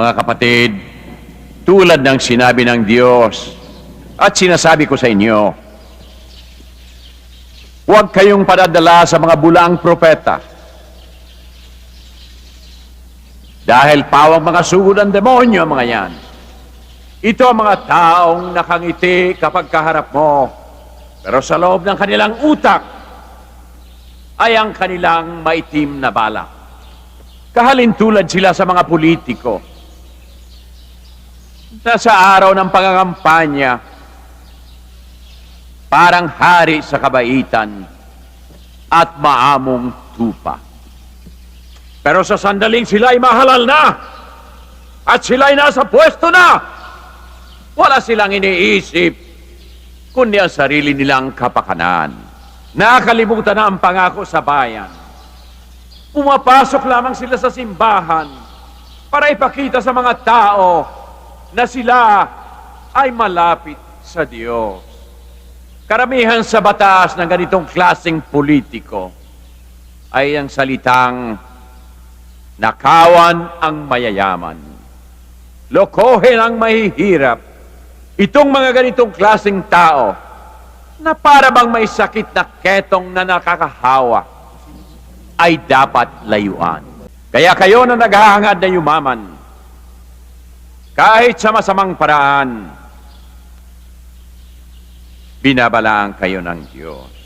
Mga kapatid, tulad ng sinabi ng Diyos at sinasabi ko sa inyo, huwag kayong padadala sa mga bulaang propeta dahil pawang mga sugod ng demonyo mga yan. Ito ang mga taong nakangiti kapag kaharap mo, pero sa loob ng kanilang utak ay ang kanilang maitim na balak. Kahalintulad sila sa mga politiko na sa araw ng pangangampanya, parang hari sa kabaitan at maamong tupa. Pero sa sandaling sila ay mahalal na at sila ay nasa pwesto na. Wala silang iniisip kundi ang sarili nilang kapakanan. Nakalimutan na ang pangako sa bayan. Pumapasok lamang sila sa simbahan para ipakita sa mga tao na sila ay malapit sa Diyos. Karamihan sa batas ng ganitong klaseng politiko ay ang salitang nakawan ang mayayaman, lokohin ang mahihirap. Itong mga ganitong klaseng tao na para bang may sakit na ketong na nakakahawa ay dapat layuan. Kaya kayo na naghahangad na yumaman, kahit sa masamang paraan, binabalaan kayo ng Diyos.